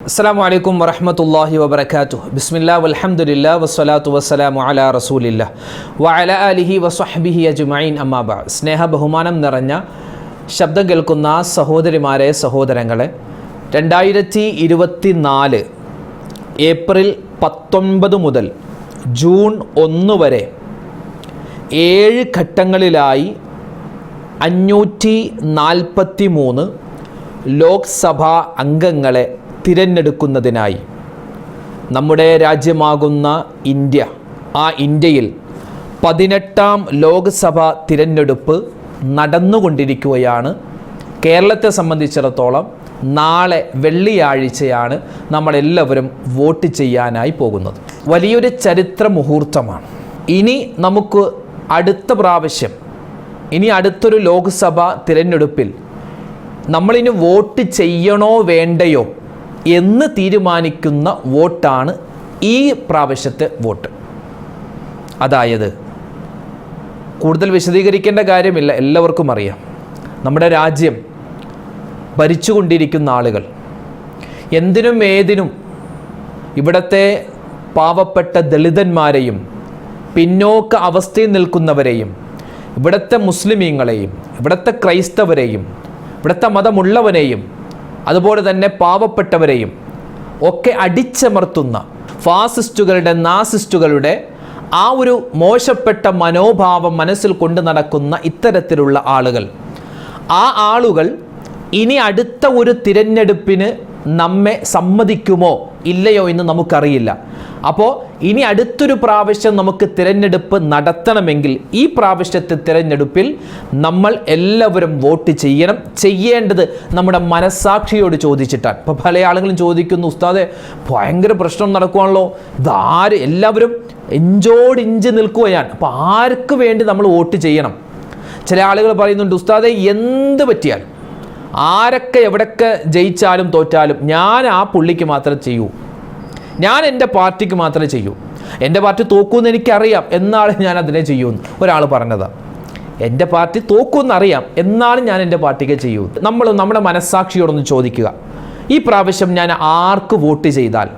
അസ്സാം വലൈക്കും വറഹമത്തല്ലാഹി വബർക്കാത്തു ബിസ്മില്ലാ വലഹമുല്ല വസ്സലാത്തു വസ്സലാമു അല റസൂലില്ല. വഅല അലിഹി വസ്വഹ്ബിഹി അജ്മഈൻ അമ്മാബ സ്നേഹ ബഹുമാനം നിറഞ്ഞ ശബ്ദം കേൾക്കുന്ന സഹോദരിമാരെ സഹോദരങ്ങളെ രണ്ടായിരത്തി ഇരുപത്തി നാല് ഏപ്രിൽ പത്തൊൻപത് മുതൽ ജൂൺ ഒന്ന് വരെ ഏഴ് ഘട്ടങ്ങളിലായി അഞ്ഞൂറ്റി നാൽപ്പത്തി മൂന്ന് ലോക്സഭാ അംഗങ്ങളെ തിരഞ്ഞെടുക്കുന്നതിനായി നമ്മുടെ രാജ്യമാകുന്ന ഇന്ത്യ. ആ ഇന്ത്യയിൽ പതിനെട്ടാം ലോക്സഭ തിരഞ്ഞെടുപ്പ് നടന്നുകൊണ്ടിരിക്കുകയാണ്. കേരളത്തെ സംബന്ധിച്ചിടത്തോളം നാളെ വെള്ളിയാഴ്ചയാണ് നമ്മളെല്ലാവരും വോട്ട് ചെയ്യാനായി പോകുന്നത്. വലിയൊരു ചരിത്ര മുഹൂർത്തമാണ് ഇനി നമുക്ക് അടുത്ത പ്രാവശ്യം ഇനി അടുത്തൊരു ലോക്സഭ തിരഞ്ഞെടുപ്പിൽ നമ്മളിനി വോട്ട് ചെയ്യണോ വേണ്ടയോ എന്ന് തീരുമാനിക്കുന്ന വോട്ടാണ് ഈ പ്രാവശ്യത്തെ വോട്ട്. അതായത് കൂടുതൽ വിശദീകരിക്കേണ്ട കാര്യമില്ല എല്ലാവർക്കും അറിയാം. നമ്മുടെ രാജ്യം ഭരിച്ചുകൊണ്ടിരിക്കുന്ന ആളുകൾ എന്തിനും ഏതിനും ഇവിടത്തെ പാവപ്പെട്ട ദളിതന്മാരെയും പിന്നോക്ക അവസ്ഥയിൽ നിൽക്കുന്നവരെയും ഇവിടുത്തെ മുസ്ലിമീങ്ങളെയും ഇവിടുത്തെ ക്രൈസ്തവരെയും ഇവിടുത്തെ മതമുള്ളവനെയും അതുപോലെ തന്നെ പാവപ്പെട്ടവരെയും ഒക്കെ അടിച്ചമർത്തുന്ന ഫാസിസ്റ്റുകളുടെ നാസിസ്റ്റുകളുടെ ആ ഒരു മോശപ്പെട്ട മനോഭാവം മനസ്സിൽ കൊണ്ടു നടക്കുന്ന ഇത്തരത്തിലുള്ള ആളുകൾ. ആ ആളുകൾ ഇനി അടുത്ത ഒരു തിരഞ്ഞെടുപ്പിന് നമ്മെ സമ്മതിക്കുമോ? ഇല്ലയോ എന്ന് നമുക്കറിയില്ല. അപ്പോൾ ഇനി അടുത്തൊരു പ്രാവശ്യം നമുക്ക് തിരഞ്ഞെടുപ്പ് നടത്തണമെങ്കിൽ ഈ പ്രാവശ്യത്തെ തിരഞ്ഞെടുപ്പിൽ നമ്മൾ എല്ലാവരും വോട്ട് ചെയ്യണം. ചെയ്യേണ്ടത് നമ്മുടെ മനസ്സാക്ഷിയോട് ചോദിച്ചിട്ടാണ്. ഇപ്പോൾ പല ആളുകളും ചോദിക്കുന്നു ഉസ്താദെ ഭയങ്കര പ്രശ്നം നടക്കുവാണല്ലോ. ഇതാര് എല്ലാവരും ഇഞ്ചോടിഞ്ച് നിൽക്കുകയാണ്. അപ്പോൾ ആർക്ക് വേണ്ടി നമ്മൾ വോട്ട് ചെയ്യണം? ചില ആളുകൾ പറയുന്നുണ്ട് ഉസ്താദെ എന്ത് പറ്റിയാലും ആരൊക്കെ എവിടൊക്കെ ജയിച്ചാലും തോറ്റാലും ഞാൻ ആ പുള്ളിക്ക് മാത്രമേ ചെയ്യൂ. ഞാൻ എന്റെ പാർട്ടിക്ക് മാത്രമേ ചെയ്യൂ. എന്റെ പാർട്ടി തോക്കുമെന്ന് എനിക്കറിയാം എന്നാലും ഞാൻ അതിനെ ചെയ്യൂന്ന് ഒരാൾ പറഞ്ഞതാണ് എന്റെ പാർട്ടി തോക്കൂന്ന് അറിയാം എന്നാലും ഞാൻ എന്റെ പാർട്ടിക്ക് ചെയ്യൂ നമ്മൾ നമ്മുടെ മനസ്സാക്ഷിയോടൊന്ന് ചോദിക്കുക. ഈ പ്രാവശ്യം ഞാൻ ആർക്ക് വോട്ട് ചെയ്താൽ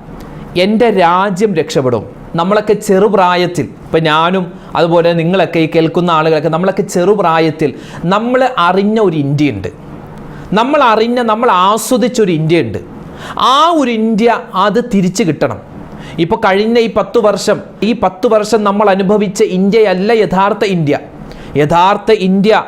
എന്റെ രാജ്യം രക്ഷപ്പെടും. നമ്മളൊക്കെ ചെറുപ്രായത്തിൽ ഇപ്പം ഞാനും അതുപോലെ നിങ്ങളൊക്കെ ഈ കേൾക്കുന്ന ആളുകളൊക്കെ നമ്മളൊക്കെ ചെറുപ്രായത്തിൽ നമ്മൾ അറിഞ്ഞ ഒരു ഇന്ത്യയുണ്ട്. നമ്മൾ അറിഞ്ഞ നമ്മൾ ആസ്വദിച്ചൊരു ഇന്ത്യയുണ്ട്. ആ ഒരു ഇന്ത്യ അത് തിരിച്ചു കിട്ടണം. ഇപ്പോൾ കഴിഞ്ഞ ഈ പത്ത് വർഷം ഈ പത്ത് വർഷം നമ്മൾ അനുഭവിച്ച ഇന്ത്യയല്ല യഥാർത്ഥ ഇന്ത്യ. യഥാർത്ഥ ഇന്ത്യ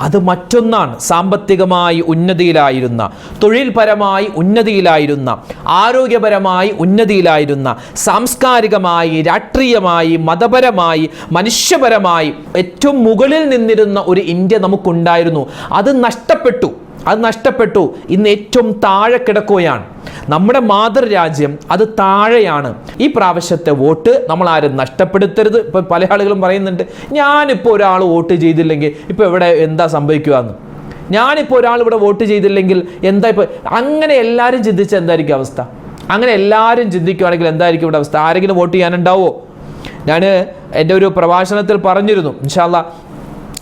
അത് മറ്റൊന്നാണ്. സാമ്പത്തികമായി ഉന്നതിയിലായിരുന്ന തൊഴിൽപരമായി ഉന്നതിയിലായിരുന്ന ആരോഗ്യപരമായി ഉന്നതിയിലായിരുന്ന സാംസ്കാരികമായി രാഷ്ട്രീയമായി മതപരമായി മനുഷ്യപരമായി ഏറ്റവും മുകളിൽ നിന്നിരുന്ന ഒരു ഇന്ത്യ നമുക്കുണ്ടായിരുന്നു. അത് നഷ്ടപ്പെട്ടു. അത് നഷ്ടപ്പെട്ടു. ഇന്ന് ഏറ്റവും താഴെ കിടക്കുകയാണ്. നമ്മുടെ മാതൃരാജ്യം അത് താഴെയാണ്. ഈ പ്രാവശ്യത്തെ വോട്ട് നമ്മൾ ആരും നഷ്ടപ്പെടുത്തരുത്. ഇപ്പം പല ആളുകളും പറയുന്നുണ്ട് ഞാനിപ്പോൾ ഒരാൾ വോട്ട് ചെയ്തില്ലെങ്കിൽ ഇപ്പോൾ ഇവിടെ എന്താ സംഭവിക്കുക എന്ന് ഞാനിപ്പോൾ ഒരാൾ ഇവിടെ വോട്ട് ചെയ്തില്ലെങ്കിൽ എന്താ ഇപ്പോൾ അങ്ങനെ എല്ലാവരും ചിന്തിച്ച എന്തായിരിക്കും അവസ്ഥ? അങ്ങനെ എല്ലാവരും ചിന്തിക്കുകയാണെങ്കിൽ എന്തായിരിക്കും ഇവിടെ അവസ്ഥ? ആരെങ്കിലും വോട്ട് ചെയ്യാനുണ്ടാവോ? ഞാൻ എന്റെ ഒരു പ്രഭാഷണത്തിൽ പറഞ്ഞിരുന്നു ഇൻഷാല്ല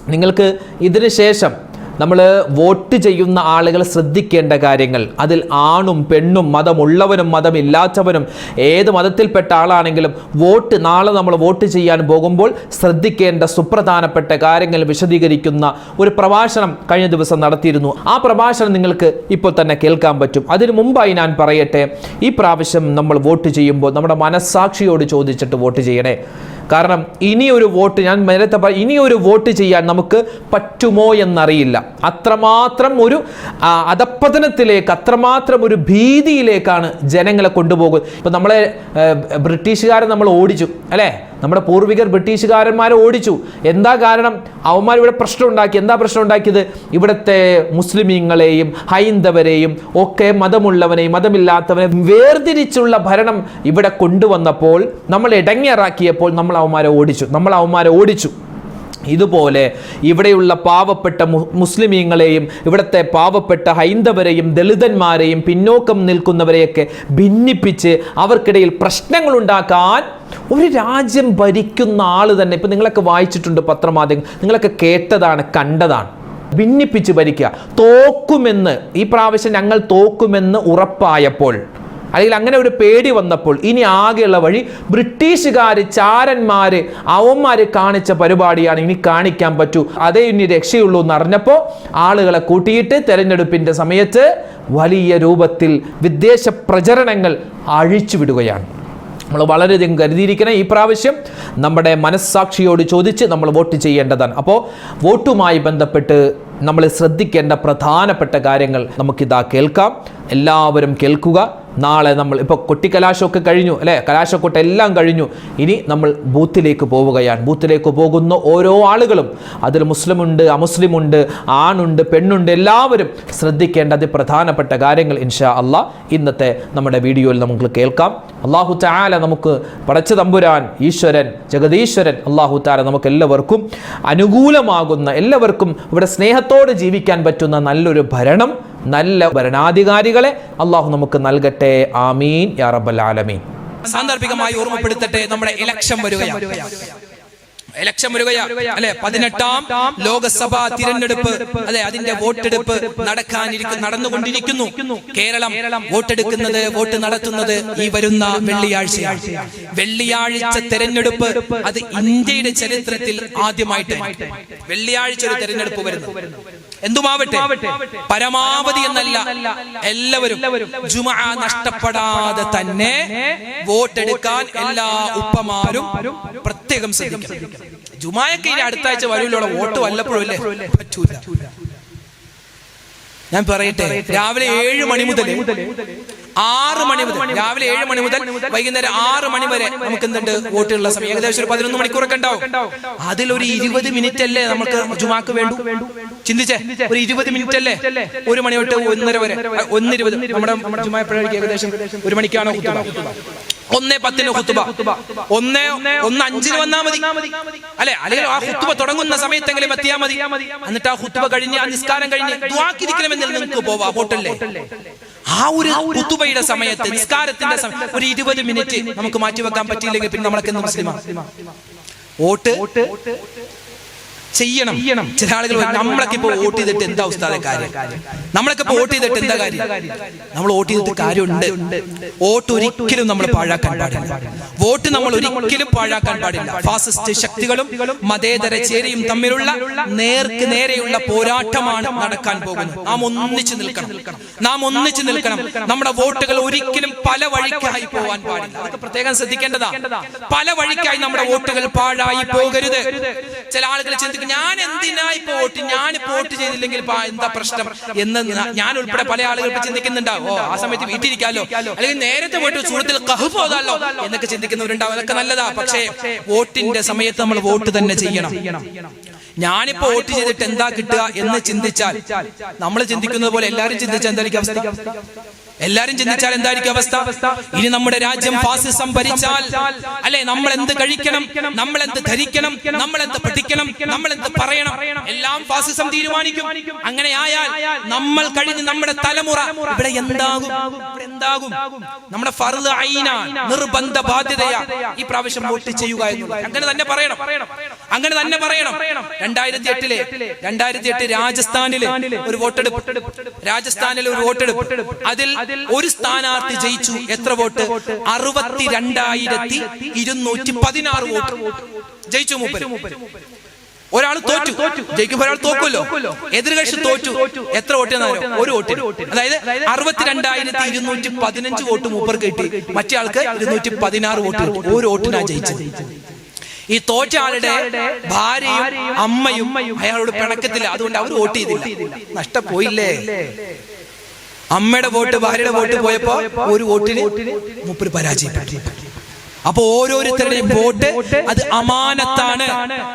നിങ്ങൾക്ക് ഇതിന് ശേഷം നമ്മൾ വോട്ട് ചെയ്യുന്ന ആളുകൾ ശ്രദ്ധിക്കേണ്ട കാര്യങ്ങൾ. അതിൽ ആണും പെണ്ണും മതമുള്ളവനും മതമില്ലാത്തവനും ഏത് മതത്തിൽപ്പെട്ട ആളാണെങ്കിലും വോട്ട് നാളെ നമ്മൾ വോട്ട് ചെയ്യാൻ പോകുമ്പോൾ ശ്രദ്ധിക്കേണ്ട സുപ്രധാനപ്പെട്ട കാര്യങ്ങൾ വിശദീകരിക്കുന്ന ഒരു പ്രഭാഷണം കഴിഞ്ഞ ദിവസം നടത്തിയിരുന്നു. ആ പ്രഭാഷണം നിങ്ങൾക്ക് ഇപ്പോൾ തന്നെ കേൾക്കാൻ പറ്റും. അതിനു മുമ്പായി ഞാൻ പറയട്ടെ ഈ പ്രാവശ്യം നമ്മൾ വോട്ട് ചെയ്യുമ്പോൾ നമ്മുടെ മനസ്സാക്ഷിയോട് ചോദിച്ചിട്ട് വോട്ട് ചെയ്യണേ. കാരണം ഇനിയൊരു വോട്ട് ഞാൻ നേരത്തെ പറ ഇനിയൊരു വോട്ട് ചെയ്യാൻ നമുക്ക് പറ്റുമോ എന്നറിയില്ല. അത്രമാത്രം ഒരു അധപ്പതനത്തിലേക്ക് അത്രമാത്രം ഒരു ഭീതിയിലേക്കാണ് ജനങ്ങളെ കൊണ്ടുപോകുന്നത്. ഇപ്പം നമ്മളെ ബ്രിട്ടീഷുകാരെ നമ്മൾ ഓടിച്ചു അല്ലേ? നമ്മുടെ പൂർവികർ ബ്രിട്ടീഷുകാരന്മാരെ ഓടിച്ചു. എന്താ കാരണം? അവന്മാർ ഇവിടെ പ്രശ്നം ഉണ്ടാക്കി. എന്താ പ്രശ്നം ഉണ്ടാക്കിയത്? ഇവിടുത്തെ മുസ്ലിമീങ്ങളെയും ഹൈന്ദവരെയും ഒക്കെ മതമുള്ളവനെയും മതമില്ലാത്തവനെയും വേർതിരിച്ചുള്ള ഭരണം ഇവിടെ കൊണ്ടുവന്നപ്പോൾ നമ്മൾ ഇടങ്ങിയറാക്കിയപ്പോൾ നമ്മൾ അവന്മാരെ ഓടിച്ചു. നമ്മൾ അവന്മാരെ ഓടിച്ചു. ഇതുപോലെ ഇവിടെയുള്ള പാവപ്പെട്ട മുസ്ലിമീങ്ങളെയും ഇവിടുത്തെ പാവപ്പെട്ട ഹൈന്ദവരെയും ദളിതന്മാരെയും പിന്നോക്കം നിൽക്കുന്നവരെയൊക്കെ ഭിന്നിപ്പിച്ച് അവർക്കിടയിൽ പ്രശ്നങ്ങൾ ഉണ്ടാക്കാൻ ഒരു രാജ്യം ഭരിക്കുന്ന ആൾ തന്നെ ഇപ്പം നിങ്ങളൊക്കെ വായിച്ചിട്ടുണ്ട് പത്രമാധ്യമം നിങ്ങളൊക്കെ കേട്ടതാണ് കണ്ടതാണ്. ഭിന്നിപ്പിച്ച് ഭരിക്കുക. തോക്കുമെന്ന് ഈ പ്രാവശ്യം ഞങ്ങൾ തോക്കുമെന്ന് ഉറപ്പായപ്പോൾ അല്ലെങ്കിൽ അങ്ങനെ ഒരു പേടി വന്നപ്പോൾ ഇനി ആകെയുള്ള വഴി ബ്രിട്ടീഷുകാർ ചാരന്മാര് അവന്മാര് കാണിച്ച പരിപാടിയാണ് ഇനി കാണിക്കാൻ പറ്റൂ. അതേ ഇനി രക്ഷയുള്ളൂ എന്ന് അറിഞ്ഞപ്പോൾ ആളുകളെ കൂട്ടിയിട്ട് തെരഞ്ഞെടുപ്പിന്റെ സമയത്ത് വലിയ രൂപത്തിൽ വിദേശ പ്രചരണങ്ങൾ അഴിച്ചുവിടുകയാണ്. നമ്മൾ വളരെയധികം കരുതിയിരിക്കണം ഈ പ്രാവശ്യം നമ്മുടെ മനസ്സാക്ഷിയോട് ചോദിച്ച് നമ്മൾ വോട്ട് ചെയ്യേണ്ടതാണ്. അപ്പോൾ വോട്ടുമായി ബന്ധപ്പെട്ട് നമ്മൾ ശ്രദ്ധിക്കേണ്ട പ്രധാനപ്പെട്ട കാര്യങ്ങൾ നമുക്കിതാ കേൾക്കാം. എല്ലാവരും കേൾക്കുക. നാളെ നമ്മൾ ഇപ്പോൾ കൊട്ടിക്കലാശമൊക്കെ കഴിഞ്ഞു അല്ലേ? കലാശക്കൊട്ട എല്ലാം കഴിഞ്ഞു. ഇനി നമ്മൾ ബൂത്തിലേക്ക് പോവുകയാണ്. ബൂത്തിലേക്ക് പോകുന്ന ഓരോ ആളുകളും അതിൽ മുസ്ലിമുണ്ട് അമുസ്ലിമുണ്ട് ആണുണ്ട് പെണ്ണുണ്ട് എല്ലാവരും ശ്രദ്ധിക്കേണ്ട അതിപ്രധാനപ്പെട്ട കാര്യങ്ങൾ ഇൻഷാ അള്ളാ ഇന്നത്തെ നമ്മുടെ വീഡിയോയിൽ നമുക്ക് കേൾക്കാം. അള്ളാഹു താല നമുക്ക് പടച്ചു തമ്പുരാൻ ഈശ്വരൻ ജഗതീശ്വരൻ അള്ളാഹു താല നമുക്ക് എല്ലാവർക്കും അനുകൂലമാകുന്ന എല്ലാവർക്കും ഇവിടെ സ്നേഹത്തോടെ ജീവിക്കാൻ പറ്റുന്ന നല്ലൊരു ഭരണം നല്ല ഭരണാധികാരികളെ അള്ളാഹു നമുക്ക് നൽകട്ടെ. ആമീൻ. യാ റബ്ബൽ ആലമീൻ. സാന്ദർഭികമായി ഓർമ്മപ്പെടുത്തട്ടെ നമ്മുടെ ഇലക്ഷൻ വരികയാണ്. ഇലക്ഷൻ വരികയാണ്. അല്ലെ? പതിനെട്ടാം ലോകസഭാ തിരഞ്ഞെടുപ്പ്. അല്ലെ അതിന്റെ വോട്ടെടുപ്പ് നടക്കാനിരിക്കും നടന്നുകൊണ്ടിരിക്കുന്നു. കേരളം വോട്ടെടുക്കുന്നത് വോട്ട് നടത്തുന്നത് ഈ വരുന്ന വെള്ളിയാഴ്ച വെള്ളിയാഴ്ച തെരഞ്ഞെടുപ്പ് അത് ഇന്ത്യയുടെ ചരിത്രത്തിൽ ആദ്യമായിട്ട് വെള്ളിയാഴ്ച ഒരു തെരഞ്ഞെടുപ്പ് വരുന്നു. എന്തുമാവട്ടെ? പരമാവധി എന്നല്ല. എല്ലാവരും ജുമ നഷ്ടപ്പെടാതെ തന്നെ വോട്ടെടുക്കാൻ എല്ലാ ഉപ്പമാരും പ്രത്യേകം ശ്രദ്ധിക്കണം. ജുമായൊക്കെ ഇനി അടുത്ത ആഴ്ച വരൂലുള്ള വോട്ട് വല്ലപ്പോഴും അല്ലേ പറ്റൂല. ഞാൻ പറയട്ടെ രാവിലെ ഏഴ് മണി മുതൽ ആറ് മണി മുതൽ രാവിലെ ഏഴ് മണി മുതൽ വൈകുന്നേരം ആറ് മണി വരെ നമുക്ക് എന്തുണ്ട് വോട്ടുള്ള സമയം? ഏകദേശം ഒരു പതിനൊന്ന് മണിക്കൂറൊക്കെ ഉണ്ടാവും. അതിലൊരു ഇരുപത് മിനിറ്റ് അല്ലേ നമുക്ക് ജുമാക്ക് വേണ്ടു? ചിന്തിച്ചേ? ഒരു ഇരുപത് മിനിറ്റ് അല്ലേ? ഒരു മണി തൊട്ട് ഒന്നര വരെ. ഒന്നിരുപത്. നമ്മുടെ ജുമാ എപ്പോഴായിരിക്കും ഏകദേശം ഒരു മണിക്കാണോ ഒന്നേ പത്തിന് കുത്തുബ ഒന്നേ ഒന്ന് അഞ്ചിന് വന്നാ മതി. അല്ലെ? അല്ലെങ്കിൽ ആ കുത്തുബ തുടങ്ങുന്ന സമയത്തെങ്കിലും എത്തിയാ മതി. എന്നിട്ട് ആ കുത്തുബ കഴിഞ്ഞ് ആ നിസ്കാരം കഴിഞ്ഞ് ദ്വാക്കിരിക്കണമെന്നിൽ നിങ്ങൾക്ക് പോവാ വോട്ടല്ലേ ആ ഒരു കുത്തുബയുടെ സമയത്ത് നിസ്കാരത്തിന്റെ സമയം ഒരു ഇരുപത് മിനിറ്റ് നമുക്ക് മാറ്റിവെക്കാൻ പറ്റിയില്ലെങ്കിൽ പിന്നെ നമ്മളൊക്കെ മുസ്ലിമാണ് മുസ്ലിമാ? വോട്ട്? ചെയ്യണം. ചില ആളുകൾ നമ്മളൊക്കെ ഇപ്പൊ വോട്ട് ചെയ്തിട്ട് എന്താ ഉസ്താദെ കാര്യം? നമ്മളൊക്കെ ഇപ്പൊ വോട്ട് ചെയ്തിട്ട് എന്താ കാര്യം? നമ്മൾ വോട്ട് ചെയ്തിട്ട് കാര്യമുണ്ട്. വോട്ട് ഒരിക്കലും നമ്മൾ പാഴാക്കാൻ പാടില്ല. വോട്ട് നമ്മൾ ഒരിക്കലും പാഴാക്കാൻ പാടില്ല. ഫാസിസ്റ്റ് ശക്തികളും മതേതര ചേരിയും തമ്മിലുള്ള നേർക്ക് നേരെയുള്ള പോരാട്ടമാണ് നടക്കാൻ പോകുന്നത്. നാം ഒന്നിച്ചു നിൽക്കണം. നാം ഒന്നിച്ചു നിൽക്കണം. നമ്മുടെ വോട്ടുകൾ ഒരിക്കലും പല വഴിക്കായി പോവാൻ പാടില്ല. അതൊക്കെ പ്രത്യേകം ശ്രദ്ധിക്കേണ്ടതാ. പല വഴിക്കായി നമ്മുടെ വോട്ടുകൾ പാഴായി പോകരുത്. ചില ആളുകൾ ചിന്തിക്കും ഞാൻ എന്തിനാ ഇപ്പൊ വോട്ട് ഞാൻ ഇപ്പൊ വോട്ട് ചെയ്തില്ലെങ്കിൽ എന്താ പ്രശ്നം? എന്ന് ഞാൻ ഉൾപ്പെടെ പല ആളുകൾ ഇപ്പൊ ചിന്തിക്കുന്നുണ്ടാവോ ആ സമയത്ത് വീട്ടിരിക്കാലോ അല്ലെങ്കിൽ നേരത്തെ പോയിട്ട് സുഹൃത്തിൽ കഹ് പോകാലോ? എന്നൊക്കെ ചിന്തിക്കുന്നവരുണ്ടാവും. അതൊക്കെ നല്ലതാ. പക്ഷേ വോട്ടിന്റെ സമയത്ത് നമ്മൾ വോട്ട് തന്നെ ചെയ്യണം. ഞാനിപ്പോ വോട്ട് ചെയ്തിട്ട് എന്താ കിട്ടുക എന്ന് ചിന്തിച്ചാൽ നമ്മൾ ചിന്തിക്കുന്നത് പോലെ എല്ലാരും ചിന്തിച്ചാൽ എന്തായിരിക്കും അവസ്ഥ? എല്ലാരും ചിന്തിച്ചാൽ എന്തായിരിക്കും അവസ്ഥ? ഇനി നമ്മുടെ രാജ്യം ഫാസിസം ഭരിച്ചാൽ അല്ലെ? നമ്മൾ എന്ത് കഴിക്കണം? നമ്മൾ എന്ത് ധരിക്കണം? നമ്മൾ എന്ത് പഠിക്കണം? നമ്മൾ എന്ത് പറയണം? എല്ലാം ഫാസിസം തീരുമാനിക്കും. അങ്ങനെ ആയാൽ നമ്മൾ കഴിഞ്ഞ് നമ്മുടെ തലമുറ ഇവിടെ എന്താകും? ഇവിടെ എന്താകും? നമ്മുടെ ഫർദ് ഐന നിർബന്ധ ബാധ്യതയാ ഈ പ്രാവശ്യം വോട്ട് ചെയ്യുക അങ്ങനെ തന്നെ പറയണം. അങ്ങനെ തന്നെ പറയണം. രണ്ടായിരത്തി എട്ടിലെ രണ്ടായിരത്തി എട്ട് രാജസ്ഥാനിലെ ഒരു വോട്ടെടുപ്പ്. രാജസ്ഥാനിലെ ഒരു വോട്ടെടുപ്പ്. അതിൽ ഒരു സ്ഥാനാർത്ഥി ജയിച്ചു എത്ര വോട്ട്? അറുപത്തി രണ്ടായിരത്തി ഇരുന്നൂറ്റി പതിനാറ് വോട്ട്. ജയിച്ചു മൂപ്പര്. ഒരാൾ തോറ്റു. ജയിക്കുമ്പോൾ ഒരാൾ തോക്കുമല്ലോ? എതിർകക്ഷി തോറ്റു. എത്ര വോട്ട്? ഒരു വോട്ട് അതായത് അറുപത്തിരണ്ടായിരത്തി ഇരുന്നൂറ്റി പതിനഞ്ച് വോട്ട് മൂപ്പർ കിട്ടി. മറ്റേ ആൾക്ക് ഇരുന്നൂറ്റി പതിനാറ് വോട്ട്. ഒരു വോട്ടിനാ ജയിച്ചത്. ഈ തോറ്റ ആളുടെ ഭാര്യയും അമ്മയും അയാളോട് പിണക്കത്തില്ല. അതുകൊണ്ട് അവർ വോട്ട് ചെയ്തില്ല. നഷ്ടപ്പോയില്ലേ? അമ്മയുടെ വോട്ട് ഭാര്യയുടെ വോട്ട് പോയപ്പോ ഒരു വോട്ടിന് മുപ്പര് പരാജയപ്പെട്ടു. അപ്പൊ ഓരോരുത്തരുടെയും വോട്ട് അത് അമാനത്താണ്.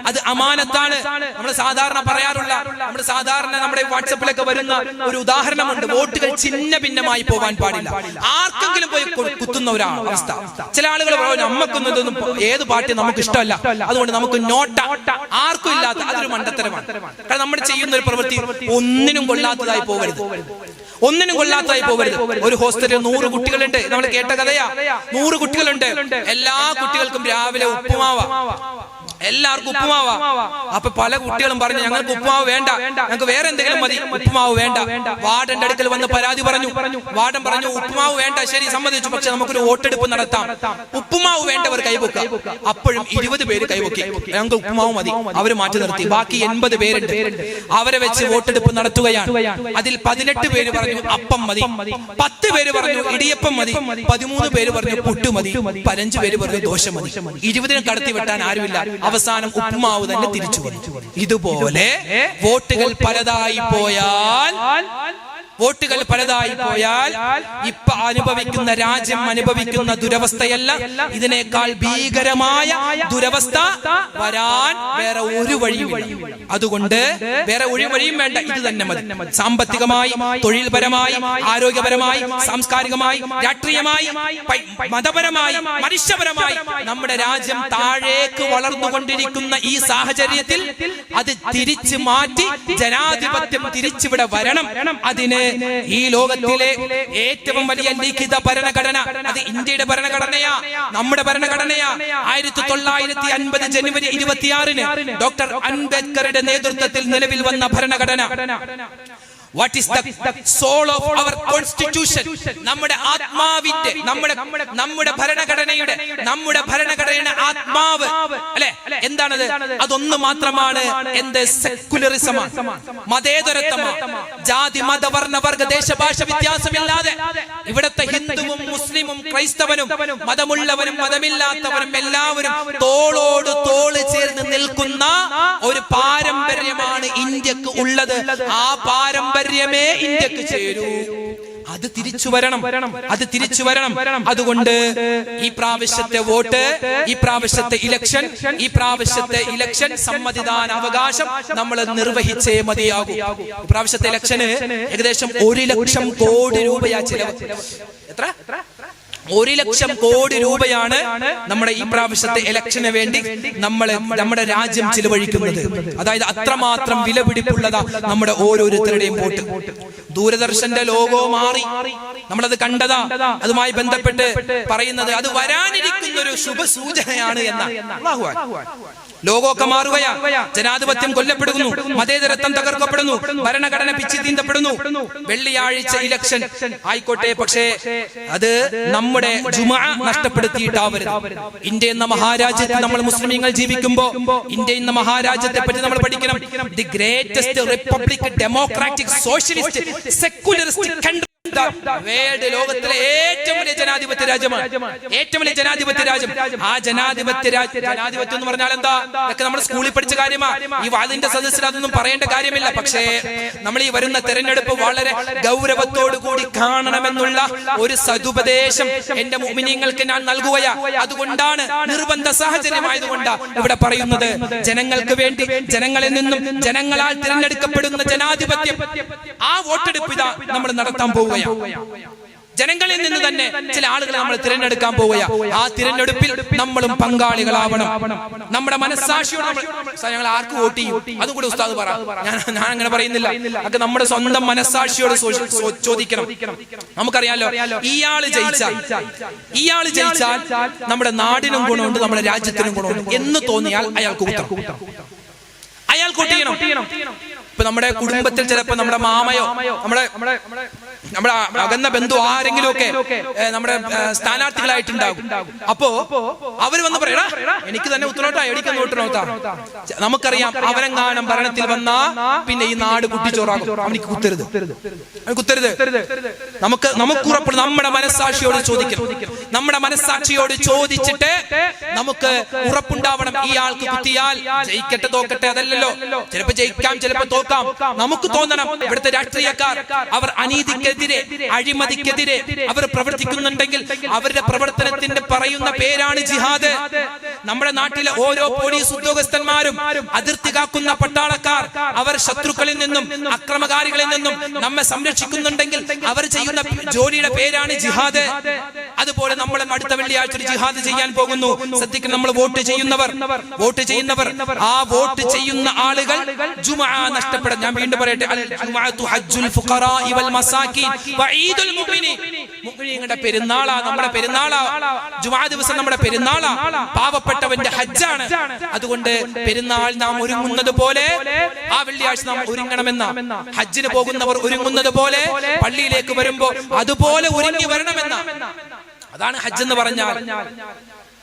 അത് അമാനത്താണ്. നമ്മൾ സാധാരണ പറയാറുള്ള നമ്മൾ സാധാരണ നമ്മുടെ വാട്സപ്പിലൊക്കെ വരുന്ന ഒരു ഉദാഹരണമുണ്ട്. വോട്ടുകൾ ചിന്ന ഭിന്നമായി പോകാൻ പാടില്ല. ആർക്കെങ്കിലും പോയി കുത്തുന്ന ഒരു അവസ്ഥ. ചില ആളുകൾ പറഞ്ഞു നമ്മക്കൊന്നും ഇതൊന്നും ഏത് പാർട്ടി നമുക്ക് ഇഷ്ടമല്ല. അതുകൊണ്ട് നമുക്ക് നോട്ട. ആർക്കും ഇല്ലാത്ത അതൊരു മണ്ടത്തരമാണ്. കാരണം നമ്മൾ ചെയ്യുന്ന ഒരു പ്രവൃത്തി ഒന്നിനും കൊള്ളാത്തതായി പോകരുത്. ഒന്നിനും കൊള്ളാത്തതായി പോകരുത്. ഒരു ഹോസ്റ്റലിൽ നൂറ് കുട്ടികളുണ്ട്. നമ്മൾ കേട്ട കഥയാ. നൂറ് കുട്ടികളുണ്ട്. എല്ലാ കുട്ടികൾക്കും രാവിലെ ഉപ്പുമാവ. എല്ലാവർക്കും ഉപ്പുമാവാ. അപ്പൊ പല കുട്ടികളും പറഞ്ഞു ഞങ്ങൾക്ക് ഉപ്പുമാവ് വേണ്ട. ഞങ്ങൾക്ക് വേറെ എന്തെങ്കിലും മതി. ഉപ്പുമാവ് വേണ്ട. വാർഡന്റെ അടുക്കൽ വന്ന് പരാതി പറഞ്ഞു. വാർഡൻ പറഞ്ഞു ഉപ്പുമാവ് വേണ്ട ശരി സമ്മതിച്ചു. പക്ഷെ നമുക്കൊരു വോട്ടെടുപ്പ് നടത്താം. ഉപ്പുമാവ് വേണ്ടവർ കൈവക്കുക. അപ്പോഴും ഇരുപത് പേര് കൈവക്കി. ഞങ്ങൾക്ക് ഉപ്പുമാവ് മതി. അവർ മാറ്റി നിർത്തി. ബാക്കി എൺപത് പേരുണ്ട്. അവരെ വെച്ച് വോട്ടെടുപ്പ് നടത്തുകയാണ്. അതിൽ പതിനെട്ട് പേര് പറഞ്ഞു അപ്പം മതി. പത്ത് പേര് പറഞ്ഞു ഇടിയപ്പം മതി. പതിമൂന്ന് പേര് പറഞ്ഞു പുട്ട് മതി പതിനഞ്ച് പേര് പറഞ്ഞു ദോശ മതി. ഇരുപതിനെ കടത്തി വെട്ടാൻ ആരുമില്ല അവസാനം ഉപ്മാവ് തന്നെ തിരിച്ചു വന്നു ഇതുപോലെ വോട്ടുകൾ പലതായി പോയാൽ വോട്ടുകൾ പലതായി പോയാൽ ഇപ്പൊ അനുഭവിക്കുന്ന രാജ്യം അനുഭവിക്കുന്ന ദുരവസ്ഥയല്ല. ഇതിനേക്കാൾ ഭീകരമായ ദുരവസ്ഥ വരാൻ വേറെ ഒരു വഴിയുമില്ല. അതുകൊണ്ട് വേറെ ഒരു വഴിയും വേണ്ട. ഇത് തന്നെ മതി. സാമ്പത്തികമായി തൊഴിൽപരമായി ആരോഗ്യപരമായി സാംസ്കാരികമായി രാഷ്ട്രീയമായി മതപരമായി മനുഷ്യപരമായി നമ്മുടെ രാജ്യം താഴേക്ക് വളർന്നുകൊണ്ടിരിക്കുന്ന ഈ സാഹചര്യത്തിൽ അത് തിരിച്ചു മാറ്റി ജനാധിപത്യം തിരിച്ചിവിടെ വരണം. അതിന് ഈ ലോകത്തിലെ ഏറ്റവും വലിയ ലിഖിത ഭരണഘടന അത് ഇന്ത്യയുടെ ഭരണഘടനയാ നമ്മുടെ ഭരണഘടനയാ. ആയിരത്തി തൊള്ളായിരത്തി അൻപത് ജനുവരി ഇരുപത്തിയാറിന് ഡോക്ടർ അംബേദ്കറുടെ നേതൃത്വത്തിൽ നിലവിൽ വന്ന ഭരണഘടന. What is the soul of our constitution നമ്മുടെ ആത്മാവിന്റെ നമ്മുടെ നമ്മുടെ ഭരണഘടനയുടെ നമ്മുടെ ഭരണഘടനയുടെ ആത്മാവ്. അല്ലെ? എന്താണത്? അതൊന്ന് മാത്രമാണ്. എന്ത്? സെക്കുലറിസമാണ് മതേതരത്വമാണ് ജാതി മത വർണ വർഗ ദേശഭാഷ വ്യത്യാസമില്ലാതെ ഇവിടത്തെ ഹിന്ദുവും മുസ്ലിമും ക്രൈസ്തവനും മതമുള്ളവനും മതമില്ലാത്തവരും എല്ലാവരും തോളോട് തോൾ ചേർന്ന് നിൽക്കുന്ന ഒരു പാരമ്പര്യമാണ് ഇന്ത്യയ്ക്ക് ഉള്ളത്. ആ പാരമ്പര്യമേ ഇന്ത്യയ്ക്ക് ചേരൂ. അത് തിരിച്ചു വരണം. അത് തിരിച്ചു വരണം. അതുകൊണ്ട് ഈ പ്രാവശ്യത്തെ വോട്ട് ഈ പ്രാവശ്യത്തെ ഇലക്ഷൻ ഈ പ്രാവശ്യത്തെ ഇലക്ഷൻ സമ്മതിദാന അവകാശം നമ്മൾ നിർവഹിച്ചേ മതിയാകൂ. പ്രാവശ്യത്തെ ഇലക്ഷന് ഏകദേശം ഒരു ലക്ഷം കോടി രൂപയാ ചിലവ് എത്ര? ഒരു ലക്ഷം കോടി രൂപയാണ് നമ്മുടെ ഈ പ്രാവശ്യത്തെ ഇലക്ഷന് വേണ്ടി നമ്മൾ നമ്മുടെ രാജ്യം ചിലവഴിക്കുന്നത്. അതായത് അത്രമാത്രം വിലപിടിപ്പുള്ളതാ നമ്മുടെ ഓരോരുത്തരുടെയും വോട്ട്. ദൂരദർശന്റെ ലോഗോ മാറി. നമ്മളത് കണ്ടതാ. അതുമായി ബന്ധപ്പെട്ട് പറയുന്നത് അത് വരാനിരിക്കുന്ന ഒരു ശുഭസൂചനയാണ് എന്ന ലോകമൊക്കെ മാറുകയാ ജനാധിപത്യം കൊല്ലപ്പെടുന്നു. മതേതരത്വം തകർക്കപ്പെടുന്നു. ഭരണഘടന പിച്ചി തീന്തപ്പെടുന്നു. വെള്ളിയാഴ്ച ഇലക്ഷൻ ആയിക്കോട്ടെ പക്ഷേ അത് നമ്മുടെ ജുമാ നഷ്ടപ്പെടുത്തിയിട്ടാവരുത്. ഇന്ത്യ എന്ന മഹാരാജ്യത്ത് നമ്മൾ മുസ്ലിമീങ്ങൾ ജീവിക്കുമ്പോ ഇന്ത്യ എന്ന മഹാരാജ്യത്തെ പറ്റി നമ്മൾ പഠിക്കണം. The greatest republic democratic socialist secularist country ലോകത്തിലെ ഏറ്റവും വലിയ ജനാധിപത്യ രാജ്യമാണ്. ഏറ്റവും വലിയ ജനാധിപത്യ രാജ്യം. ആ ജനാധിപത്യ ജനാധിപത്യം എന്ന് പറഞ്ഞാൽ എന്താ? ഇതൊക്കെ നമ്മൾ സ്കൂളിൽ പഠിച്ച കാര്യമാ. ഈ വാദിന്റെ സദസ്സിൽ അതൊന്നും പറയേണ്ട കാര്യമില്ല. പക്ഷേ നമ്മൾ ഈ വരുന്ന തെരഞ്ഞെടുപ്പ് വളരെ ഗൗരവത്തോടു കൂടി കാണണമെന്നുള്ള ഒരു സതുപദേശം എന്റെ മുമിനിങ്ങൾക്ക് ഞാൻ നൽകുകയാ. അതുകൊണ്ടാണ് നിർബന്ധ സാഹചര്യമായതുകൊണ്ട് ഇവിടെ പറയുന്നത്. ജനങ്ങൾക്ക് വേണ്ടി ജനങ്ങളിൽ നിന്നും ജനങ്ങളാൽ തിരഞ്ഞെടുക്കപ്പെടുന്ന ജനാധിപത്യം ആ വോട്ടെടുപ്പ് ഇതാ നമ്മൾ നടത്താൻ പോവുകയാണ്. ജനങ്ങളിൽ നിന്ന് തന്നെ ചില ആളുകളെ നമ്മൾ തിരഞ്ഞെടുക്കാൻ പോവുക ആ തിരഞ്ഞെടുപ്പിൽ നമ്മളും പങ്കാളികളാവണം. നമ്മുടെ മനസ്സാക്ഷിയോട് ഞങ്ങൾ ആർക്ക് വോട്ട് ചെയ്യും? അതുകൂടെ ഉസ്താദ് പറ. ഞാൻ ഞാൻ അങ്ങനെ പറയുന്നില്ല. അത് നമ്മുടെ സ്വന്തം മനസ്സാക്ഷിയോട് ചോദിക്കണം. നമുക്കറിയാലോ ഇയാൾ ജയിച്ചാൽ ഇയാൾ ജയിച്ചാൽ നമ്മുടെ നാടിനും ഗുണമുണ്ട് നമ്മുടെ രാജ്യത്തിനും ഗുണമുണ്ട്. എന്ന് തോന്നിയാൽ അയാൾക്ക് കൂട്ടം അയാൾ കൂട്ടിയണം ഇപ്പൊ നമ്മുടെ കുടുംബത്തിൽ ചിലപ്പോ നമ്മുടെ മാമയോ നമ്മുടെ നമ്മുടെ അകന്ന ബന്ധു ആരെങ്കിലും ഒക്കെ നമ്മുടെ സ്ഥാനാർത്ഥികളായിട്ടുണ്ടാകും. അപ്പോ അവർ വന്ന് പറയണ എനിക്ക് തന്നെ ഉത്തരവാദിത്തം എനിക്ക് നമുക്കറിയാം അവരെങ്ങാനും ഭരണത്തിൽ വന്നാ പിന്നെ ഈ നാട് കുട്ടിച്ചോറാകും. അവനിക്ക് കുത്തരുത്. കുത്തരുത്. നമുക്ക് നമുക്ക് ഉറപ്പ് നമ്മുടെ മനസ്സാക്ഷിയോട് ചോദിക്കണം നമ്മുടെ മനസ്സാക്ഷിയോട് ചോദിച്ചിട്ട് നമുക്ക് ഉറപ്പുണ്ടാവണം. ഈ ആൾക്ക് കുത്തിയാൽ ജയിക്കട്ടെ തോക്കട്ടെ അതല്ലല്ലോ. ചിലപ്പോ ജയിക്കാം ചിലപ്പോ തോക്കാം. നമുക്ക് തോന്നണം. ഇവിടുത്തെ രാഷ്ട്രീയക്കാർ അവർ അനീതിക്കെതിരെ അഴിമതിക്കെതിരെ അവർ പ്രവർത്തിക്കുന്നുണ്ടെങ്കിൽ അവരുടെ പ്രവർത്തനത്തിന്റെ പറയുന്ന പേരാണ് ജിഹാദ്. നമ്മുടെ നാട്ടിലെ ഓരോ പോലീസ് ഉദ്യോഗസ്ഥന്മാരും അതിർത്തി കാക്കുന്ന പട്ടാളക്കാർ അവർ ശത്രുക്കളിൽ നിന്നും അക്രമകാരികളിൽ നിന്നും നമ്മെ സംരക്ഷിക്കുന്നുണ്ടെങ്കിൽ അവർ ചെയ്യുന്ന ജോലിയുടെ പേരാണ് ജിഹാദ്. അതുപോലെ നമ്മൾ അടുത്ത വെള്ളിയാഴ്ച ഒരു ജിഹാദ് ചെയ്യാൻ പോകുന്നു. ശ്രദ്ധിക്കണം നമ്മൾ വോട്ട് ചെയ്യുന്നവർ വോട്ട് ചെയ്യുന്നവർ ആ വോട്ട് ചെയ്യുന്ന ആളുകൾ ജുമാ നഷ്ടപ്പെടാൻ ഞാൻ വീണ്ടും പറയട്ടെ. ഹജ്ജുൽ മുഅ്മിനീങ്ങളുടെ പെരുന്നാളാ നമ്മുടെ പെരുന്നാളാ. ജുമാ ദിവസം നമ്മുടെ പെരുന്നാളാ. പാവപ്പെട്ടവന്റെ ഹജ്ജാണ്. അതുകൊണ്ട് പെരുന്നാൾ നാം ഒരുങ്ങുന്നത് പോലെ ആ വെള്ളിയാഴ്ച നാം ഒരുങ്ങണമെന്ന. ഹജ്ജിന് പോകുന്നവർ ഒരുങ്ങുന്നത് പോലെ പള്ളിയിലേക്ക് വരുമ്പോ അതുപോലെ ഒരുങ്ങി വരണമെന്ന. അതാണ് ഹജ്ജ് എന്ന് പറഞ്ഞാൽ.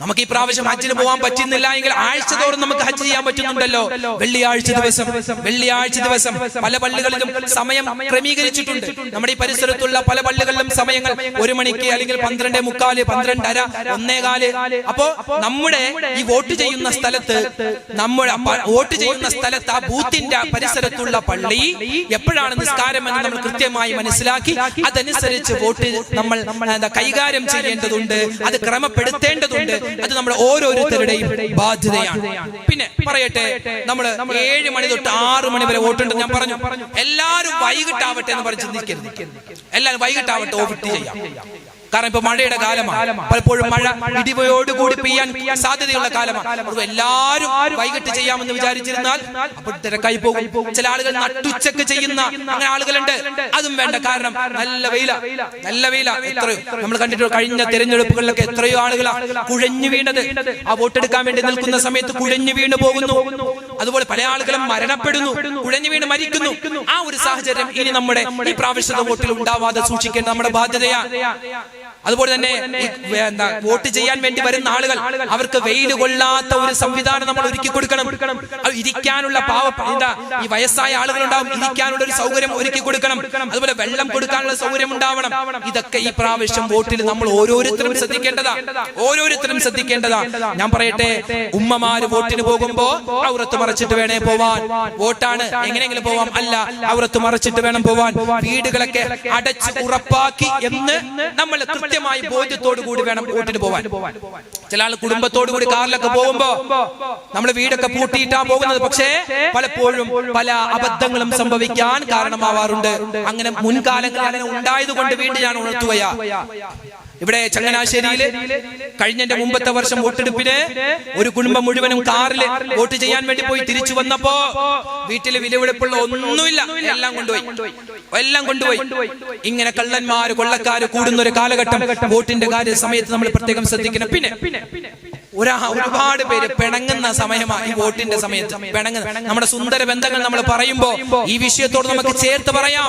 നമുക്ക് ഈ പ്രാവശ്യം ഹജ്ജിന് പോകാൻ പറ്റുന്നില്ല എങ്കിൽ ആഴ്ച തോറും നമുക്ക് ഹജ്ജ് ചെയ്യാൻ പറ്റുന്നുണ്ടല്ലോ. വെള്ളിയാഴ്ച ദിവസം വെള്ളിയാഴ്ച ദിവസം പല പള്ളികളിലും സമയം ക്രമീകരിച്ചിട്ടുണ്ട്. നമ്മുടെ ഈ പരിസരത്തുള്ള പല പള്ളികളിലും സമയങ്ങൾ ഒരു മണിക്ക് അല്ലെങ്കിൽ പന്ത്രണ്ട് മുക്കാൽ പന്ത്രണ്ടര ഒന്നേകാൽ അപ്പോ നമ്മുടെ ഈ വോട്ട് ചെയ്യുന്ന സ്ഥലത്ത് നമ്മുടെ വോട്ട് ചെയ്യുന്ന സ്ഥലത്ത് ആ ബൂത്തിന്റെ പരിസരത്തുള്ള പള്ളി എപ്പോഴാണ് നിസ്കാരം എന്ന് നമ്മൾ കൃത്യമായി മനസ്സിലാക്കി? അതനുസരിച്ച് വോട്ട് നമ്മൾ കൈകാര്യം ചെയ്യേണ്ടതുണ്ട്. അത് ക്രമപ്പെടുത്തേണ്ടതുണ്ട്. അത് നമ്മുടെ ഓരോരുത്തരുടെയും ബാധ്യതയാണ്. പിന്നെ പറയട്ടെ നമ്മൾ ഏഴ് മണി തൊട്ട് ആറ് മണി വരെ വോട്ടുണ്ട് ഞാൻ പറഞ്ഞു. എല്ലാവരും വൈകിട്ടാവട്ടെ എന്ന് പറഞ്ഞ് ചിന്തിക്കരുത്. എല്ലാവരും വൈകിട്ടാവട്ടെ വോട്ട് ചെയ്യാം. കാരണം ഇപ്പൊ മഴയുടെ കാലമാണ്. പലപ്പോഴും മഴ ഇടിവയോടുകൂടി പെയ്യാൻ സാധ്യതയുള്ള കാലമാണ്. എല്ലാവരും വൈകിട്ട് ചെയ്യാമെന്ന് വിചാരിച്ചിരുന്നാൽ അപ്പോൾ തിരക്കായി പോകും. ചില ആളുകൾ നട്ടുച്ചക്ക് ചെയ്യുന്ന അങ്ങനെ ആളുകളുണ്ട്. അതും വേണ്ട. കാരണം നല്ല വെയില. നല്ല വെയില. എത്രയോ നമ്മൾ കണ്ടിട്ടുണ്ട് കഴിഞ്ഞ തെരഞ്ഞെടുപ്പുകളിലൊക്കെ എത്രയോ ആളുകളാണ് കുഴഞ്ഞു വീണത്. ആ വോട്ടെടുക്കാൻ വേണ്ടി നിൽക്കുന്ന സമയത്ത് കുഴഞ്ഞു വീണ് പോകുന്നു. അതുപോലെ പല ആളുകളും മരണപ്പെടുന്നു. കുഴഞ്ഞു വീണ് മരിക്കുന്നു. ആ ഒരു സാഹചര്യം ഇനി നമ്മുടെ ഈ പ്രാവശ്യത്തെ വോട്ടിൽ ഉണ്ടാവാതെ സൂക്ഷിക്കേണ്ട നമ്മുടെ ബാധ്യതയാണ് അതുപോലെ തന്നെ എന്താ വോട്ട് ചെയ്യാൻ വേണ്ടി വരുന്ന ആളുകൾ അവർക്ക് വെയിൽ കൊള്ളാത്ത ഒരു സംവിധാനം നമ്മൾ ഒരുക്കി കൊടുക്കണം. ഇരിക്കാനുള്ള പാവ എന്താ ഈ വയസ്സായ ആളുകൾ ഉണ്ടാവും ഇരിക്കാനുള്ള ഒരു സൗകര്യം ഒരുക്കി കൊടുക്കണം. അതുപോലെ വെള്ളം കൊടുക്കാനുള്ള സൗകര്യം ഉണ്ടാവണം. ഇതൊക്കെ ഈ പ്രാവശ്യം വോട്ടിൽ നമ്മൾ ഓരോരുത്തരും ശ്രദ്ധിക്കേണ്ടതാ. ഓരോരുത്തരും ശ്രദ്ധിക്കേണ്ടതാ. ഞാൻ പറയട്ടെ ഉമ്മമാര് വോട്ടിന് പോകുമ്പോ ഔറത്ത് മറച്ചിട്ട് വേണേ പോവാൻ. വോട്ടാണ് എങ്ങനെയെങ്കിലും പോവാം. അല്ല ഔറത്ത് മറച്ചിട്ട് വേണം പോവാൻ. വീടുകളൊക്കെ അടച്ച് ഉറപ്പാക്കി എന്ന് നമ്മൾ കൃത്യമായി ബോധ്യത്തോടു കൂടി വേണം വോട്ടിന് പോവാൻ. ചില ആൾ കുടുംബത്തോടു കൂടി കാറിലൊക്കെ പോകുമ്പോ നമ്മൾ വീടൊക്കെ പൂട്ടിയിട്ടാ പോകുന്നത് പക്ഷേ പലപ്പോഴും പല അബദ്ധങ്ങളും സംഭവിക്കാൻ കാരണമാവാറുണ്ട്. അങ്ങനെ മുൻകാലങ്ങളിൽ അങ്ങനെ ഉണ്ടായത് കൊണ്ട് വീണ്ടും ഞാൻ ഉണർത്തുകയാ ഇവിടെ ചങ്ങനാശ്ശേരിയിൽ കഴിഞ്ഞ മുമ്പത്തെ വർഷം വോട്ടെടുപ്പിന് ഒരു കുടുംബം മുഴുവനും കാറിൽ വോട്ട് ചെയ്യാൻ വേണ്ടി പോയി തിരിച്ചു വന്നപ്പോ വീട്ടിൽ വിലവെടുപ്പുള്ള ഒന്നുമില്ല. എല്ലാം കൊണ്ടുപോയി. എല്ലാം കൊണ്ടുപോയി. ഇങ്ങനെ കള്ളന്മാര് കൊള്ളക്കാര് കൂടുന്ന ഒരു കാലഘട്ടം വോട്ടിന്റെ കാര്യ സമയത്ത് നമ്മൾ പ്രത്യേകം ശ്രദ്ധിക്കണം. പിന്നെ ഒരാ ഒരുപാട് പേര് പിണങ്ങുന്ന സമയമാണ് ഈ വോട്ടിന്റെ സമയത്ത്. പിണങ്ങുന്ന നമ്മുടെ സുന്ദര ബന്ധങ്ങൾ നമ്മൾ പറയുമ്പോ ഈ വിഷയത്തോട് നമുക്ക് ചേർത്ത് പറയാം.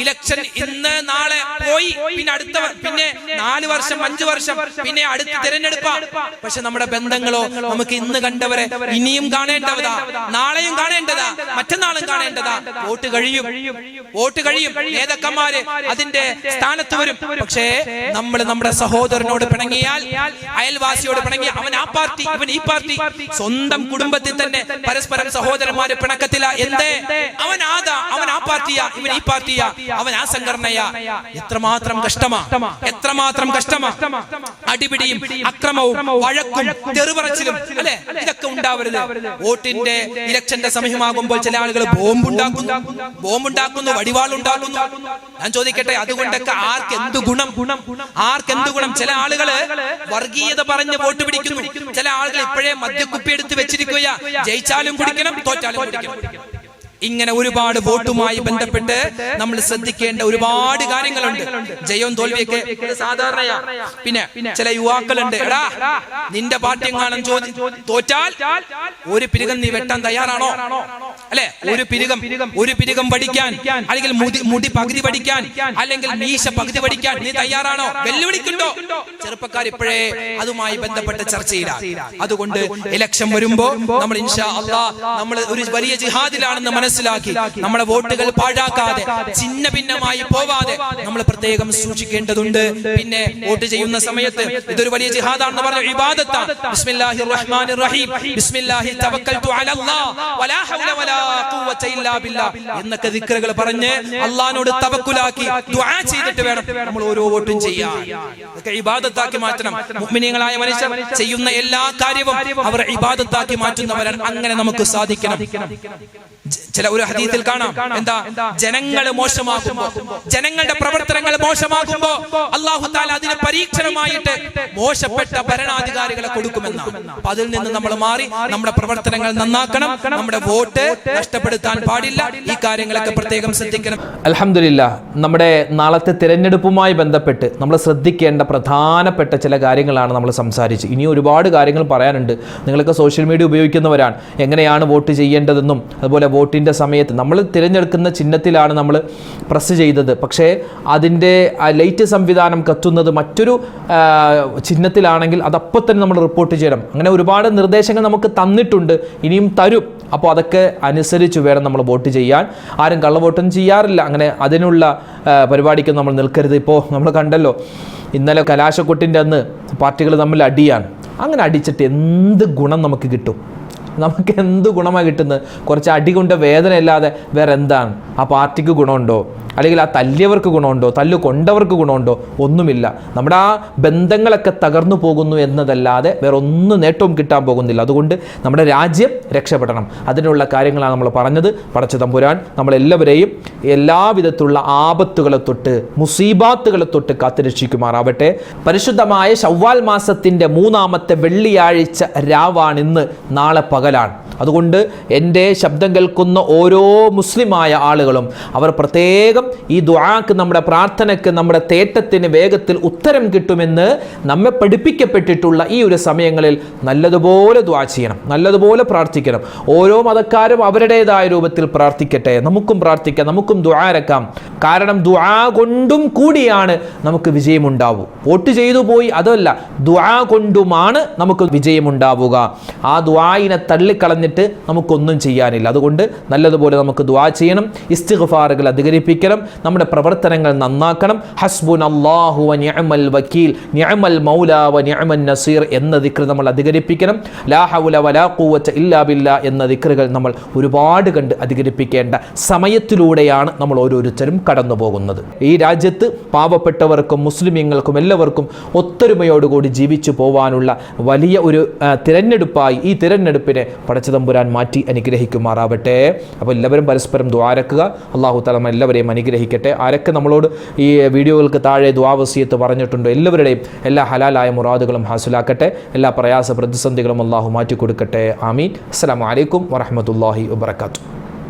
ഇലക്ഷൻ ഇന്ന് നാളെ പോയി പിന്നെ അടുത്ത പിന്നെ നാല് വർഷം അഞ്ചു വർഷം പിന്നെ അടുത്ത തിരഞ്ഞെടുപ്പാ. പക്ഷെ നമ്മുടെ ബന്ധങ്ങളോ നമുക്ക് ഇന്ന് കണ്ടവരെ ഇനിയും കാണേണ്ടതാ. നാളെയും കാണേണ്ടതാ. മറ്റന്നാളും കാണേണ്ടതാ. വോട്ട് കഴിയും. വോട്ട് കഴിയും. നേതാക്കന്മാര് അതിന്റെ സ്ഥാനത്ത് വരും. പക്ഷേ നമ്മൾ നമ്മുടെ സഹോദരനോട് പിണങ്ങിയാൽ അയൽവാസിയോട് പിണങ്ങി അവൻ ആ പാർട്ടി ഇവൻ ഈ പാർട്ടി സ്വന്തം കുടുംബത്തിൽ തന്നെ പരസ്പരം സഹോദരന്മാരെ പിണക്കത്തില എന്തേ? അവൻ ആദാ അവൻ ആ പാർട്ടിയാ ഇവൻ ഈ പാർട്ടിയാ അവൻ ആ സംഘടനയാ. എത്രമാത്രം കഷ്ടമാ? എത്രമാത്രം കഷ്ടമാ? അടിപിടിയും അക്രമവും വഴക്കും തെറിപറച്ചിലും അല്ലെ? ഇതൊക്കെ ഉണ്ടാവരുത്. വോട്ടിന്റെ ഇലക്ഷന്റെ സമയമാകുമ്പോൾ ചില ആളുകൾ ബോംബുണ്ടാക്കുന്നു. ബോംബുണ്ടാക്കുന്നു. വടിവാളുണ്ടാക്കുന്നു. ഞാൻ ചോദിക്കട്ടെ അതുകൊണ്ടൊക്കെ ആർക്ക് എന്ത് ഗുണം? ഗുണം? ആർക്ക് എന്ത് ഗുണം? ചില ആളുകൾ വർഗീയത പറഞ്ഞ് വോട്ട് പിടിക്കുന്നു ചില ആളുകൾ ഇപ്പോഴേ മദ്യക്കുപ്പി എടുത്ത് വെച്ചിരിക്കുക ജയിച്ചാലും കുടിക്കണം തോറ്റാലും കുടിക്കണം. ഇങ്ങനെ ഒരുപാട് വോട്ടുമായി ബന്ധപ്പെട്ട് നമ്മൾ ശ്രദ്ധിക്കേണ്ട ഒരുപാട് കാര്യങ്ങളുണ്ട്. ജയവും തോൽവിയൊക്കെ സാധാരണയാ. പിന്നെ ചില യുവാക്കളുണ്ട്. എടാ നിന്റെ പാർട്ടി എങ്ങാനും തോറ്റാൽ ഒരു പിരികം നീ വെട്ടാൻ തയ്യാറാണോ? അല്ലെ? ഒരു പിരികം ഒരു പിരികം പഠിക്കാൻ അല്ലെങ്കിൽ മുടി മുടി പകുതി പഠിക്കാൻ അല്ലെങ്കിൽ മീശ പകുതി പഠിക്കാൻ നീ തയ്യാറാണോ? വെല്ലുവിളിക്കുണ്ടോ? ചെറുപ്പക്കാർ ഇപ്പോഴേ അതുമായി ബന്ധപ്പെട്ട ചർച്ചയിലാണ് അതുകൊണ്ട് ഇലക്ഷൻ വരുമ്പോ നമ്മൾ ഇൻഷാ അള്ളാ നമ്മൾ ഒരു വലിയ ജിഹാദിലാണെന്ന് മനസ്സിലാക്കി നമ്മുടെ വോട്ടുകൾ പാഴാക്കാതെ ചിന്ന ഭിന്നമായി പോവാതെ നമ്മൾ പ്രത്യേകം സൂക്ഷിക്കേണ്ടതുണ്ട്. പിന്നെ വോട്ട് ചെയ്യുന്ന സമയത്ത് ഇതൊരു വലിയ ജിഹാദാണെന്ന് പറഞ്ഞ ഇബാദത്താണ് റഹീം ബിസ്മില്ലാഹി തവക്കൽതു വലാ ഹൗല വലാ ഖുവത ഇല്ലാ എന്നൊക്കെ ദിക്റുകൾ പറഞ്ഞ് അള്ളാഹിനോട് തവക്കുലാക്കി ദുആ ചെയ്തിട്ട് വേണം നമ്മൾ ഓരോ വോട്ടും ചെയ്യാൻ. അതൊക്കെ ഇബാദത്താക്കി മാറ്റണം. മുഅ്മിനീങ്ങളായ മനുഷ്യർ ചെയ്യുന്ന എല്ലാ കാര്യവും അവർ ഇബാദത്താക്കി മാറ്റുന്നവരാണ്. അങ്ങനെ നമുക്ക് സാധിക്കണം. ചില ഒരു ഹദീത്തിൽ കാണാം. എന്താ? ജനങ്ങൾ മോശമാകുമ്പോ ജനങ്ങളുടെ പ്രവർത്തനങ്ങൾ മോശമാകുമ്പോ അള്ളാഹു അതിന് പരീക്ഷണമായിട്ട് മോശപ്പെട്ട ഭരണാധികാരികളെ കൊടുക്കുമെന്നാണ് അപ്പൊ അതിൽ നിന്ന് നമ്മൾ മാറി നമ്മുടെ പ്രവർത്തനങ്ങൾ നന്നാക്കണം. നമ്മുടെ വോട്ട് നഷ്ടപ്പെടുത്താൻ പാടില്ല. ഈ കാര്യങ്ങളൊക്കെ പ്രത്യേകം ശ്രദ്ധിക്കണം. അലഹമില്ല നമ്മുടെ നാളത്തെ തിരഞ്ഞെടുപ്പുമായി ബന്ധപ്പെട്ട് നമ്മൾ ശ്രദ്ധിക്കേണ്ട പ്രധാനപ്പെട്ട ചില കാര്യങ്ങളാണ് നമ്മൾ സംസാരിച്ച്. ഇനി ഒരുപാട് കാര്യങ്ങൾ പറയാനുണ്ട്. നിങ്ങളൊക്കെ സോഷ്യൽ മീഡിയ ഉപയോഗിക്കുന്നവരാണ്. എങ്ങനെയാണ് വോട്ട് ചെയ്യേണ്ടതെന്നും അതുപോലെ വോട്ടിന്റെ സമയത്ത് നമ്മൾ തിരഞ്ഞെടുക്കുന്ന ചിഹ്നത്തിലാണ് നമ്മൾ പ്രസ് ചെയ്തത്. പക്ഷേ അതിന്റെ ലൈറ്റ് സംവിധാനം കത്തുന്നത് മറ്റൊരു ചിഹ്നത്തിലാണെങ്കിൽ അതപ്പോൾ തന്നെ നമ്മൾ റിപ്പോർട്ട് ചെയ്യണം. അങ്ങനെ ഒരുപാട് നിർദ്ദേശങ്ങൾ നമുക്ക് തന്നിട്ടുണ്ട്. ഇനിയും തരും. അപ്പോൾ അതൊക്കെ അനുസരിച്ച് വേണം നമ്മൾ വോട്ട് ചെയ്യാൻ. ആരും കള്ളവോട്ടൊന്നും ചെയ്യാറില്ല. അങ്ങനെ അതിനുള്ള പരിപാടിക്ക് നമ്മൾ നിൽക്കരുത്. ഇപ്പോൾ നമ്മൾ കണ്ടല്ലോ ഇന്നലെ കലാശക്കൊട്ടിന്റെ അന്ന് പാർട്ടികൾ തമ്മിൽ അടിയാണ്. അങ്ങനെ അടിച്ചിട്ട് എന്ത് ഗുണം നമുക്ക് കിട്ടും? നമുക്ക് എന്ത് ഗുണമാണ് കിട്ടുന്നത്? കുറച്ച് അടി കൊണ്ട് വേദന അല്ലാതെ വേറെ എന്താണ് ആ പാർട്ടിക്ക് ഗുണമുണ്ടോ? അല്ലെങ്കിൽ ആ തല്ലിയവർക്ക് ഗുണമുണ്ടോ തല്ലു കൊണ്ടവർക്ക് ഗുണമുണ്ടോ ഒന്നുമില്ല. നമ്മുടെ ആ ബന്ധങ്ങളൊക്കെ തകർന്നു പോകുന്നു എന്നതല്ലാതെ വേറെ ഒന്നും നേട്ടവും കിട്ടാൻ പോകുന്നില്ല. അതുകൊണ്ട് നമ്മുടെ രാജ്യം രക്ഷപ്പെടണം. അതിനുള്ള കാര്യങ്ങളാണ് നമ്മൾ പറഞ്ഞത്. പടച്ച തമ്പുരാൻ നമ്മളെല്ലാവരെയും എല്ലാവിധത്തിലുള്ള ആപത്തുകളെ തൊട്ട് മുസീബാത്തുകളെ തൊട്ട് കാത്തുരക്ഷിക്കുമാറാവട്ടെ. പരിശുദ്ധമായ ശവ്വാൽ മാസത്തിന്റെ മൂന്നാമത്തെ വെള്ളിയാഴ്ച രാവാണിന്ന് നാളെ പകലാണ്. അതുകൊണ്ട് എന്റെ ശബ്ദം കേൾക്കുന്ന ഓരോ മുസ്ലിമായ ആളുകളും അവർ പ്രത്യേകം ഈ ദുആക്ക് നമ്മുടെ പ്രാർത്ഥനയ്ക്ക് നമ്മുടെ തേട്ടത്തിന് വേഗത്തിൽ ഉത്തരം കിട്ടുമെന്ന് നമ്മെ പഠിപ്പിക്കപ്പെട്ടിട്ടുള്ള ഈ ഒരു സമയങ്ങളിൽ നല്ലതുപോലെ ദുആ ചെയ്യണം നല്ലതുപോലെ പ്രാർത്ഥിക്കണം. ഓരോ മതക്കാരും അവരുടേതായ രൂപത്തിൽ പ്രാർത്ഥിക്കട്ടെ. നമുക്കും പ്രാർത്ഥിക്കാം നമുക്കും ദുആരക്കാം കാരണം ദുആ കൊണ്ടും കൂടിയാണ് നമുക്ക് വിജയമുണ്ടാവൂ. വോട്ട് ചെയ്തു പോയി അതല്ല ദുആ കൊണ്ടുമാണ് നമുക്ക് വിജയമുണ്ടാവുക. ആ ദുആയിനെ തള്ളിക്കളഞ്ഞിട്ട് നമുക്കൊന്നും ചെയ്യാനില്ല. അതുകൊണ്ട് നല്ലതുപോലെ നമുക്ക് ദുആ ചെയ്യണം ഇസ്തിഗ്ഫാറുകൾ അധികരിപ്പിക്കണം നമ്മുടെ പ്രവർത്തനങ്ങൾ നന്നാക്കണം. ഹസ്ബുൻ അള്ളാഹു വ നിഅമൽ വക്കീൽ നിഅമൽ മൗല വ നസീർ എന്ന ദിക്ർ നമ്മൾ അധികരിപ്പിക്കണം. ലാ ഹൗല വലാ ഇല്ലാ ബില്ലാ എന്ന ദിക്റുകൾ നമ്മൾ ഒരുപാട് കണ്ട് അധികരിപ്പിക്കേണ്ട സമയത്തിലൂടെയാണ് നമ്മൾ ഓരോരുത്തരും കടന്നു പോകുന്നത് ഈ രാജ്യത്ത് പാവപ്പെട്ടവർക്കും മുസ്ലിമീങ്ങൾക്കും എല്ലാവർക്കും ഒത്തൊരുമയോടുകൂടി ജീവിച്ചു പോവാനുള്ള വലിയ ഒരു തിരഞ്ഞെടുപ്പായി ഈ തിരഞ്ഞെടുപ്പിനെ പടച്ചതമ്പുരാൻ മാറ്റി അനുഗ്രഹിക്കുമാറാവട്ടെ. അപ്പോൾ എല്ലാവരും പരസ്പരം ദ്വാരക്കുക അള്ളാഹു തലമ എല്ലാവരെയും അനുഗ്രഹിക്കട്ടെ. ആരൊക്കെ നമ്മളോട് ഈ വീഡിയോകൾക്ക് താഴെ ദ്വാവസീയത്ത് പറഞ്ഞിട്ടുണ്ടോ? എല്ലാവരുടെയും എല്ലാ ഹലാലായ മുറാദുകളും ഹാസിലാക്കട്ടെ. എല്ലാ പ്രയാസ പ്രതിസന്ധികളും അള്ളാഹു മാറ്റി കൊടുക്കട്ടെ ആമീൻ. അസ്സലാമു അലൈക്കും വറഹമത്തല്ലാഹി വബർക്കാത്തു